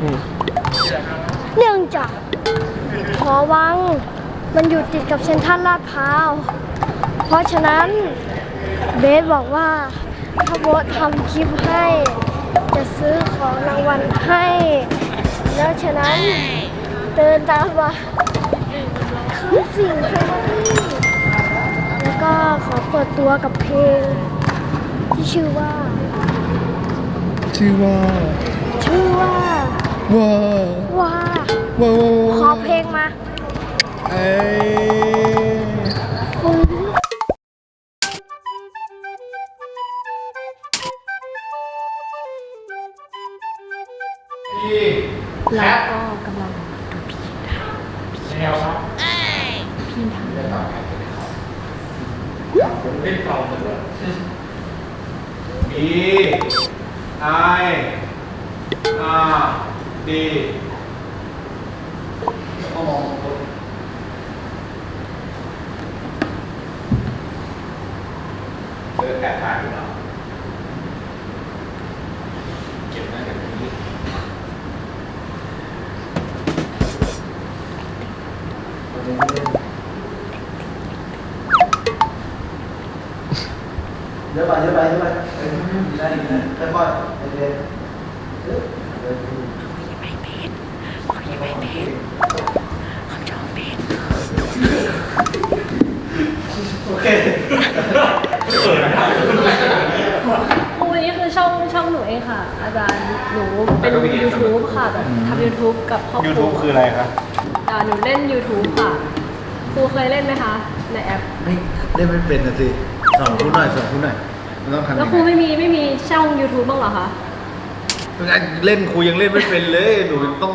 อืมเนื่องจากหอวังมันอยู่ติดกับเซ็นทรัลลาดพร้าว เพราะฉะนั้นเบสบอกว่าถ้าโบททำคลิปให้ จะซื้อของรางวัลให้ แล้วฉะนั้นเดินตามมาคือสิ่งแฟมิลี่แล้วก็ขอเปิดตัวกับเพลง ที่ชื่อว่า ชื่อว่า ชื่อว่า ว้าว่าว้าวขอเพลงมาเอ้ยฟื้นพี่แล้วก็กำลังแนวครับพี่ทำเล่นต่อกันผมเล่นต่อกันเลยบีไออาร์ ดีแล้วก็มองบนเจอแอบถ่ายอยู่เนาะเก็บหน้าเก็บนี้ เยอะไปเยอะไปเยอะไปเออดีได้ดีได้ค่อยๆเรื่อยๆเออเออโอเค ครูนี้คือช่องช่องหนูเองค่ะ อาจารย์หนูเป็น YouTube ค่ะแบบทำ YouTube กับครอบครัวยูทูบคืออะไรครับอ่าหนูเล่น YouTube ค่ะครูเคยเล่นไหมคะ ในแอปไม่เล่นไม่เป็นนะสิสอนคุณหน่อยสอนคุณหน่อยมันต้องทำแล้วงครูไงไม่มีไม่มีช่อง YouTube บ้างเหรอคะเล่นครูยังเล่นไม่เป็นเลยหนูต้อง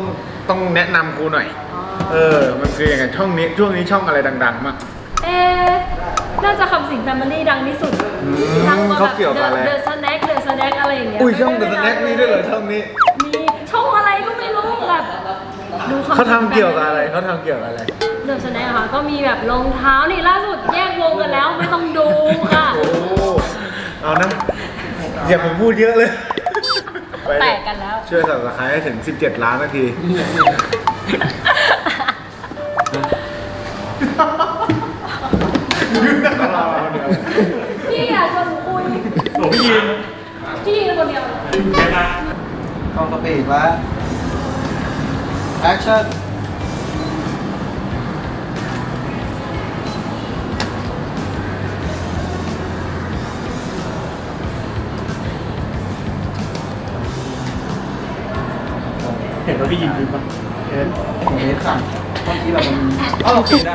ต้องแนะนำครูหน่อย อ๋อเออ มันคืออยังไงช่องนี้ช่วงนี้ช่องอะไรดังๆมาก เอ๊ะ น่าจะคำสิงแฟมิลี่ดังที่สุดอืมดังกว่าเขาแบบเกี่ยวกับอะไร เดอะสแน็คเดอะสแน็คอะไรอย่างเงี้ยอุ้ยช่องเดอะสแน็คมีด้วยเหรอช่องนี้มีช่องอะไรก็ไม่รู้แบบดูคำเขาทำเกี่ยวกับอะไรเขาทำเกี่ยวกับอะไร เดอะสแน็คค่ะก็มีแบบรองเท้านี่ล่าสุดแยกวงกันแล้วไม่ต้องดูค่ะ โอ้เอานะ อย่าไปพูดเยอะเลยไปแตกกันแล้ว ช่วยสับสไครให้ถึง 17 ล้านนาที พี่ยินพี่ยิงคนเดียวกล้องสปีดมาแอคชั่นเห็นว่าพี่ยินดูป่ะเห็นผมเล่นสั่งเมื่อกี้แบบมันอ๋อโอเคได้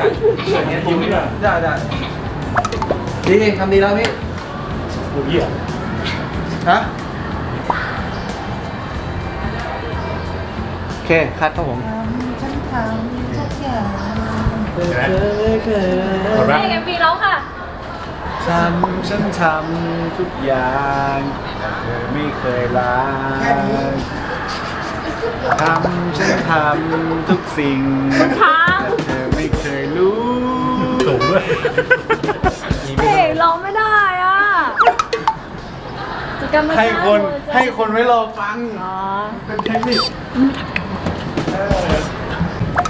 เห็นเนี้ยยิ้มด้วยได้ได้ดีทำดีแล้วพี่โอ้ยเหี้ย ฮะโอเคคัดครับผมหมดปะให้กันพี่ร้องค่ะทำฉันทำทุกอย่างแต่เธอไม่เคยล้างทำฉันทำทุกสิ่งทางแต่เธอไม่เคยรู้สูงด้วย เพลงร้องไม่ได้อะจะ กรรมให้คนการให้คนไว้รอฟัง อ๋อ เป็นเทคนิค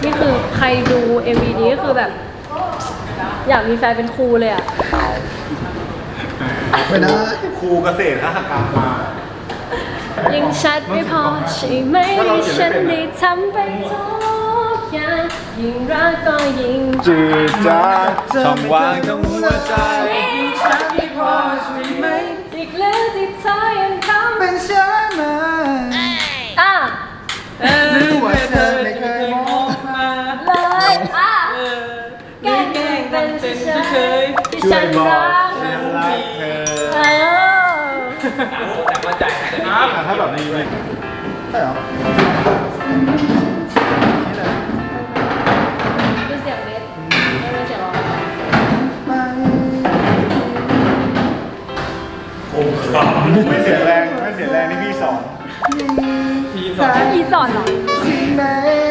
นี่คือใครดู MV นี้ก็คือแบบ อยากมีแฟนเป็นครูเลยอะ ไม่ได้ครูเกษตรคกรรมมา ยังชัดไม่พอใช่ไหมที่ฉันได้ทำไปทุกอย่างยิ่งรักก็ยิ่งจืดจ้าช่องว่างของหัวใจฉันไม่พอใช่ไหม อีกเรื่องที่เธอยังทำเป็นฉันมาอะหรือว่าเธอไม่เคยมองมาเลยอะแกล้งเป็นเฉยๆที่ช่วฉัยนบอกรักฉันรักเธอเออถ้าแบบนี้เลยใช่เหรอ ไม่เสียแรง ไม่เสียแรงที่พี่สอน อีสอนเหรออะ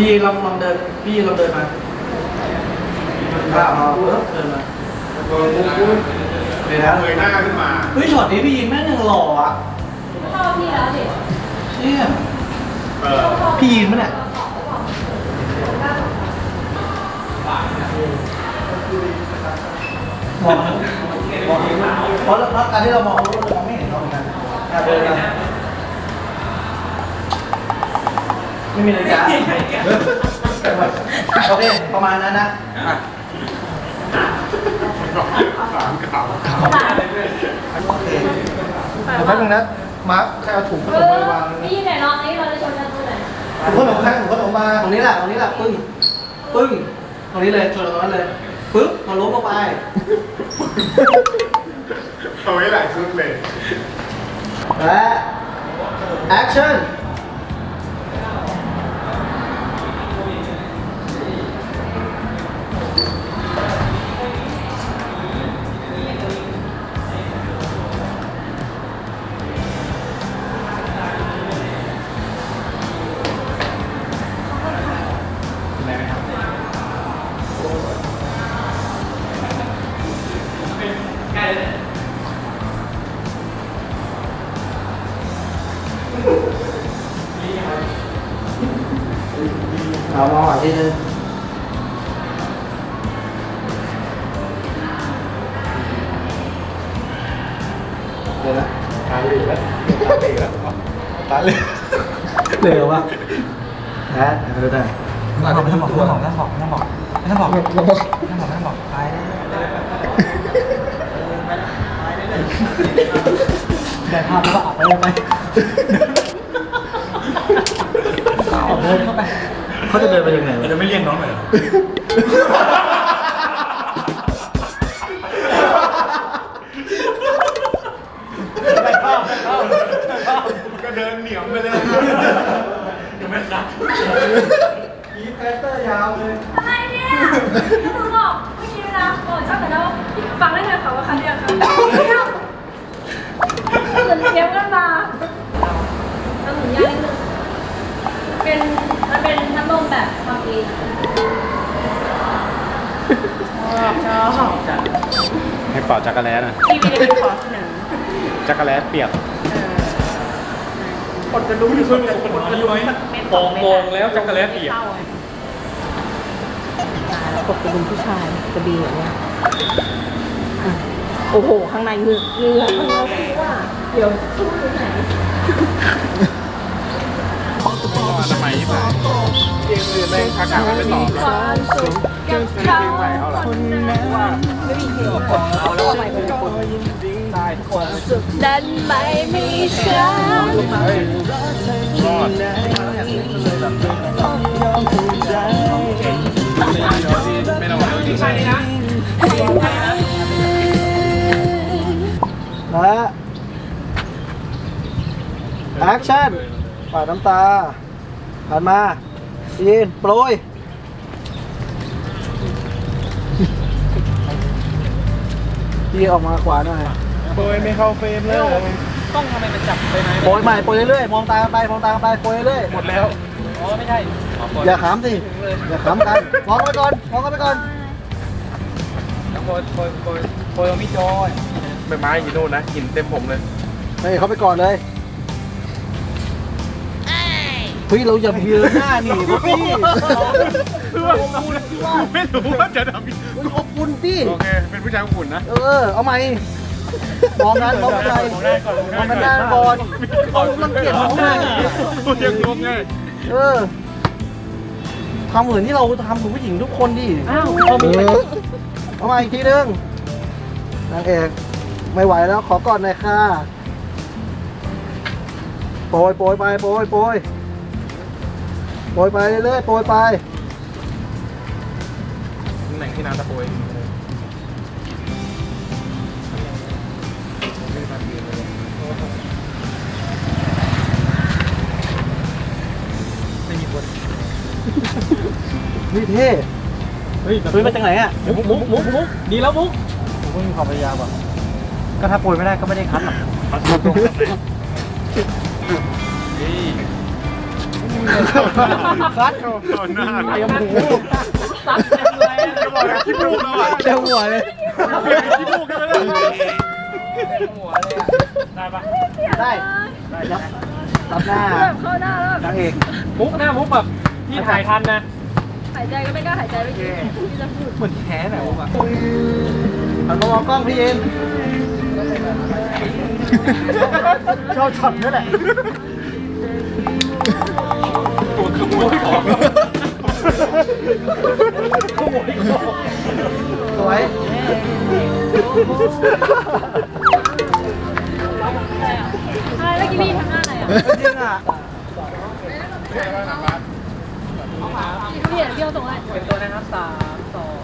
พี่ลองลองเดิน พี่ลองเดินมาอ่าเอาเดินมาเลยนะเงยหน้าขึ้นมาเฮ้ยช็อตนี้พี่ยิงแม่งยังหล่ออะชอบพี่แล้วดิเนี่ยเออพี่ยิงมั้ยเนี่ยมองมองเห็นมั้ยเพราะเพราะการที่เรามองเรามองไม่เห็นเราเหมือนกันอะเดินมา ไม่มีนาฬิกาโอเค ประมาณนั้นนะอะสามเก่าโอเคเดี๋ยวแป๊บนึงนะมาร์คใครเอาถุงขเอนมอมาวางพี่ไหนลองนี้เราจะชนกันตรงไหนถุงขนมใครถุงขนมมาตรงนี้แหละตรงนี้แหละปึ้งปึ้งตรงนี้เลยชนตรงนั้นเลยปึ๊บพอล้มลงไปเอาไว้หลายชุดเลยและแเอามองอะทีนึงเดี๋ยวนะตาเหลือกแล้วตาเหลือกแล้วตาเหลือกเร็ววะแพ้เออได้ไม่ต้องบอกไม่ต้องบอกไม่ต้องบอกไม่ต้องบอกไม่ต้องบอกไม่ต้องบอกไม่ต้องบอกไม่ต้องบอกตายได้ภาพแล้วก็ออกไปเลยไปออกเดินเข้าไป เขาจะเดินไปยังไงวะ จะไม่เรียกน้องเลยก็เดินเหนียมไปเลยยังไม่ซัดมีแพสเตอร์ยาวเลยอะไรเนี่ยหนูบอกเมื่อกี้นะบอกชอบแต่แล้วฟังได้ไงคะว่าคันเดียวกันเหมือนเทียมกันมาเอาหมุนยากนิดนึงเป็นมันเป็นน้ำนม แบบความดีชอบชอบให้เป่าจักรแล้นะที่ไม่ได้เป็นขอเสนอจักรแล้เปียกกดกระดุมขึ้นกดกระดุมโป่งโป่งแล้วจักรแล้เปียกกดกระดุมผู้ชายจะดีเหรอเนี่ยอะโอ้โห ข้างในเหงือกเหงือกข้างนอกคือว่า เดี๋ยวสู้ตรงไหน ทำไมที่ไหน จริงเลยแม่งทักหาไม่ตอบความสุขกับเขาคนนั้นไม่มีเพลงเอาแล้วไปคนยิงได้คนสุขนั้นไม่มีฉันรอดต้องยอมหัวใจไม่ระวังจริงใช่นะและแอคชั่นปาดน้ำตาผ่านมา ซีนโปรยพี่ออกมาขวาหน่อยโปรยไม่เข้าเฟรมเลยโปรยใหม่โปรยเรื่อยๆมองตากันไปมองตากันไปโปรยเรื่อยหมดแล้วๆอย่าขำสิอย่าขำกันมองกันไปก่อนมองกันไปก่อนโปรยโปรยโปรยโปรยมิจอยใบไม้หินนู่นนะหินเต็มผมเลยเฮ้ยเขาไปก่อนเลย เฮ้ยเราอย่าเบียร์หน้าหนีวะพี่คือว่าผมไม่รู้ว่าจะทำเฮ้ยอบอุ่นพี่โอเค เป็นผู้ชายอุ่นนะ เออ เอาใหม่มองนั้นมองอะไรมองกันหน้าก่อนเขารังเกียจมองหน้าตัวยังงงไงเออทำเหมือนที่เราทำกับผู้หญิงทุกคนดิอ้าวเออเอาใหม่อีกทีนึงนางเอกไม่ไหวแล้วขอกอดหน่อยค่ะโปรยโปรยไปโปรยโปรย โปรยไปเรื่อยๆโปรยไปตำแหน่งที่น้ำตะโพยนี่เท่เฮ้ยเฮ้ยมาจากไหนอะมุกมุกมุกมุกดีแล้วมุกผมก็มีความพยายามอะก็ถ้าโปรยไม่ได้ก็ไม่ได้คัดหรอก ซัดเขาตอนหน้าเตรียมหูซับเต็มเลยจะบอกนะคิดลูกแล้วอะเต็มหัวเลยคิดลูกกันแล้วเลยได้ปะได้ได้รับรับหน้าเข้าหน้าแล้วนางเอกมุกหน้ามุกแบบพี่ถ่ายทันนะหายใจก็ไม่กล้าหายใจเมื่อกี้ที่จะพูดเหมือนแพ้ไหนมุกอะหันมามองกล้องพี่เย็นชอบช็อตนี่แหละ ตัวของขโมยของสวยอะไรเมื่อกี้พี่ทำหน้าอะไรอะจริงอะพี่เห็นพี่เอาส่งอะไรเป็นตัวนะครับสามสอง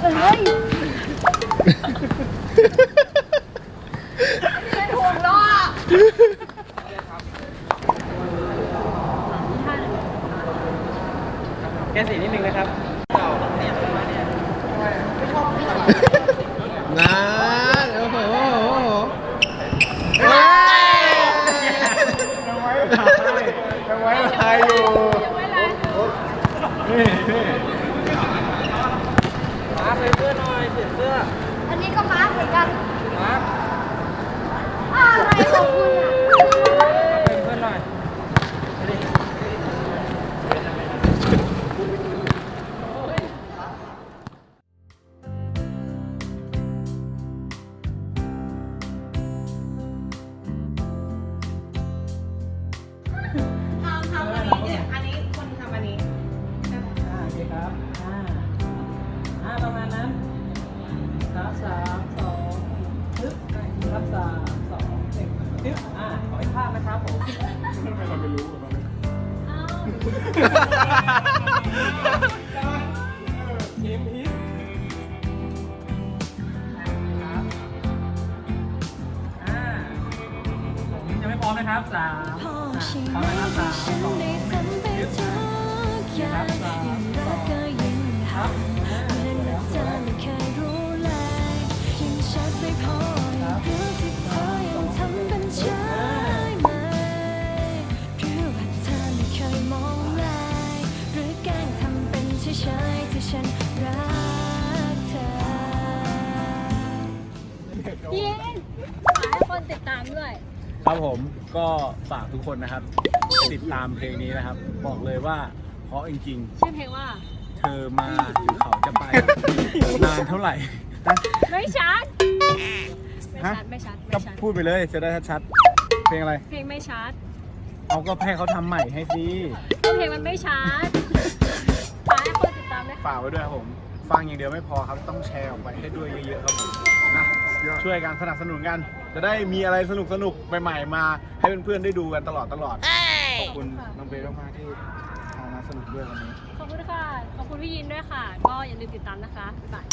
เฮ้ยเป็นห่วงล้อท่าไหน แกสีนิดนึงนะครับ นะโอ้โหโอ้โหเฮ้ย ยังไว้ลายอยู่ มาร์คเลยเสื้อหน่อยเปลี่ยนเสื้อ อั นนี้ก็มาร์กเหมือนกัน มาร์คอะไรของคุณ ม่พร้อมนะครับสามพร้อมนะครับสามสองหนึ่งปึ๊บครับสามสองครับฉันรักเธอเอ็นฝากให้คนติดตามด้วย ครับผมก็ฝากทุกคนนะครับ ติดตามเพลงนี้นะครับ บอกเลยว่าเพราะจริงชื่อเพลงว่า ๆ เธอมาหรือเขาจะไป นานเท่าไหร่นะไม่ชัด ไม่ฮะชัดไม่ชัด ก็ไม่ชัด พูดไปเลยจะได้ชัดๆเพลงอะไร เพลงไม่ชัด เอาก็ให้เขาทำใหม่ให้สิก็เพลงมันไม่ชัดฝากให้คนติดตามด้วยฝากไว้ด้วยครับผม ฟังอย่างเดียวไม่พอครับต้องแชร์ออกไปให้ด้วยเยอะๆครับผมนะช่วยกันสนับสนุนกัน จะได้มีอะไรสนุกๆใหม่ๆมา ให้เพื่อนๆได้ดูกันตลอดตลอดขอบคุณน้องเบลมากๆที่พามาสนุกด้วยวันนี้ ขอบคุณค่ะ ขอบคุณพี่ยินด้วยค่ะ ก็อย่าลืมติดตามนะคะบ๊ายบาย